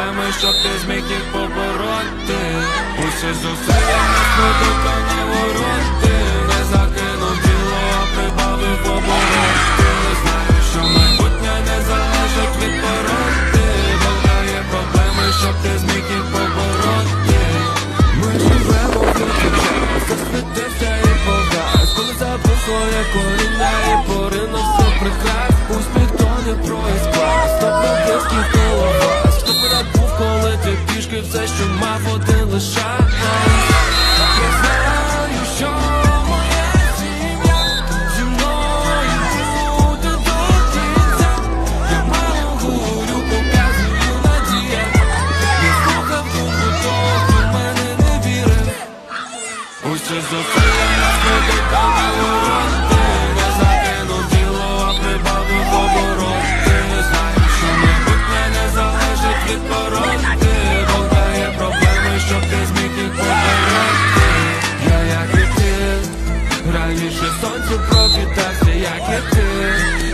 проблеми, щоб ти зміг їх побороти. Усі зусилля не сподука на вороти Не закинув діло, а прибавив обороти Знаю, що майбутнє не залежить від пороти. Бог дає проблеми, щоб ти зміг їх побороти. Ми живемо в засвітився і погас Коли забув своє коріння ти пішки все, що мав один лише Я знаю, що моя сім'я зі мною буде до кінця. Я мало говорю, показую надія. Я слухав думку того, в мене не вірив. Усі зусилля нас Przestańcie profi tacy jak ty